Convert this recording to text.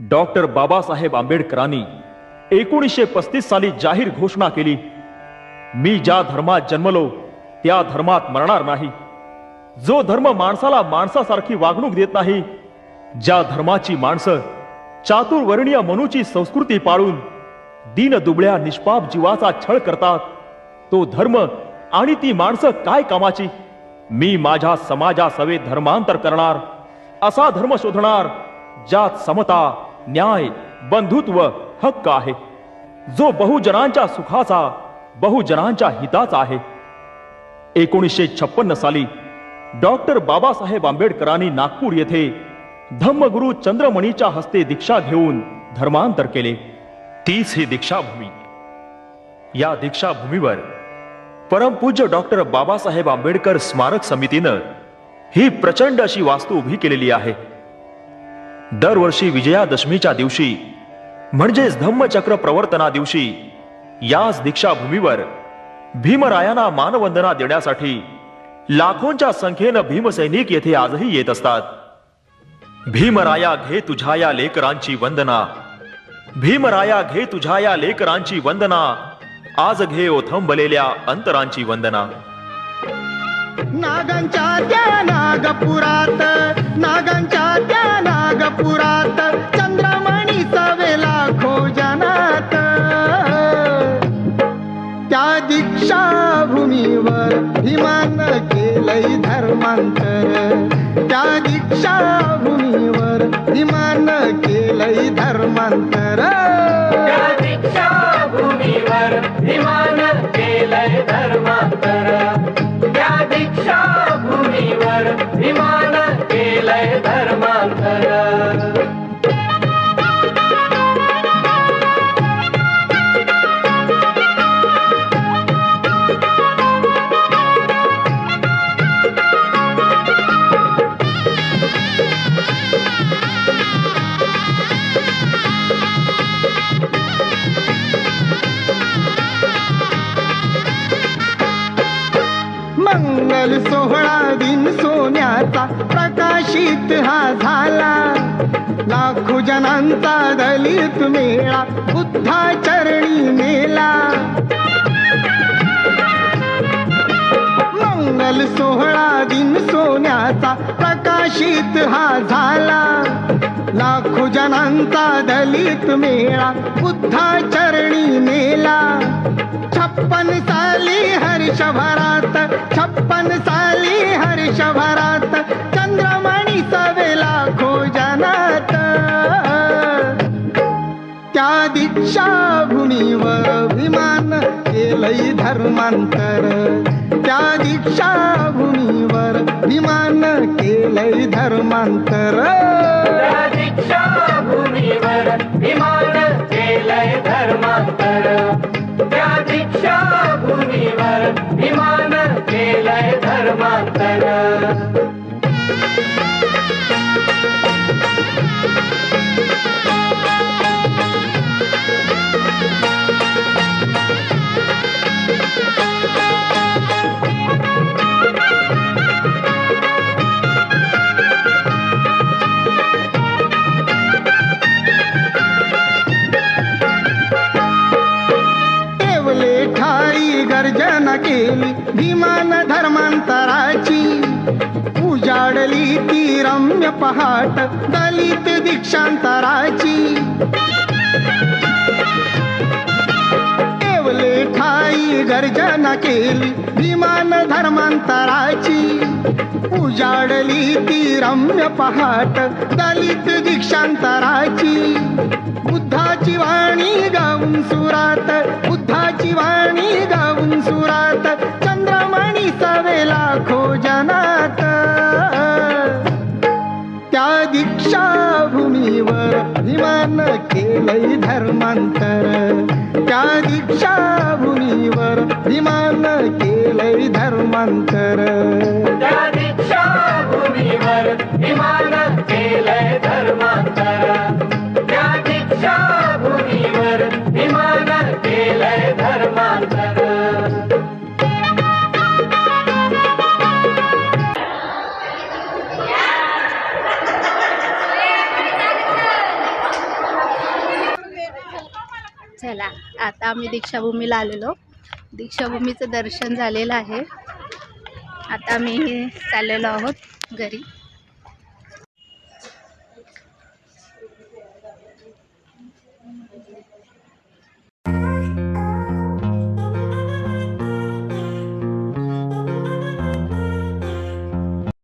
Doctor Babasaheb आंबेडकरांनी एकोणीसशे पस्तीस साली जाहीर घोषणा केली मी ज्या धर्मात जन्मलो त्या धर्मात मरणार नाही. जो धर्म माणसाला माणसासारखी वागणूक देत नाही ज्या धर्माची माणसं चातुर्वर्णीय मनूची संस्कृती पाळून दीन दुबळ्या निष्पाप जीवाचा छळ करतात तो धर्म आणि ती माणसं काय कामाची? मी माझ्या समाजासवे धर्मांतर करणार असा धर्म शोधणार ज्यात समता न्याय बंधुत्व हक्क आहे. जो बहुजनांच्या सुखाचा बहुजनांच्या हिताचा आहे. एकोणीसशे छप्पन्न साली डॉक्टर बाबासाहेब आंबेडकरांनी नागपूर येथे धम्मगुरु चंद्रमणीच्या हस्ते दीक्षा घेऊन धर्मांतर केले. तीच ही दीक्षाभूमी. या दीक्षाभूमीवर परमपूज्य डॉक्टर बाबासाहेब आंबेडकर स्मारक समितीनं ही प्रचंड अशी वास्तू उभी केलेली आहे. दरवर्षी विजयादशमीच्या दिवशी म्हणजेच धम्मचक्र प्रवर्तना दिवशी याच दीक्षाभूमीवर भीमरायांना मानवंदना देण्यासाठी लाखोंच्या संख्येनं भीमसैनिक येथे आजही येत असतात. भीमराया घे तुझ्या या लेकरांची वंदना. भीमराया घे तुझ्या या लेकरांची वंदना. आज घे ओथंबलेल्या अंतरांची वंदना. नागांच्या त्या नागपुरात नागांच्या त्या नागपुरात चंद्रमणी सवेला खोजनात. त्या दीक्षाभूमीवर भीमान केलंय धर्मांतर. त्या दीक्षाभूमीवर भीमान केलंय धर्मांतर. त्या दीक्षाभूमीवर विमान केलंय धर्मांतर. त्या दीक्षा भूमीवर विमान मंगल सोहळा दिन सोन्याचा प्रकाशित हा झाला. लाखो जनांचा दलित मेळा बुद्धा चरणी मेला. मंगल सोहळा दिन सोन्याचा प्रकाशित हा झाला. लाखो जनांचा दलित मेळा बुद्धा चरणी मेला. छप्पन साली हर्षभरात छप्पन साली हर्षभरात चंद्रमणी सवेला खोजनात त्या दीक्षाभूमीवर अभिमान केलय धर्मांतर. त्या दीक्षाभूमीवर विमान केलंय धर्म केलंय उजाडली ती रम्य पहाट दलित दीक्षांतराची. केवले ठाई गर्जना केली विमान धर्मांतराची. उजाडली ती रम्य पहाट दलित दीक्षांतरा दीक्षाभूमीवर अभिमान केलंय धर्मांतर. त्या दीक्षाभूमीवर अभिमान केलंय धर्मांतर. त्या दीक्षाभूमीवर चला आता आम्ही दीक्षाभूमीला आलेलो. दीक्षाभूमीचं दर्शन झालेलं आहे. आता आम्ही चाललेलो आहोत घरी.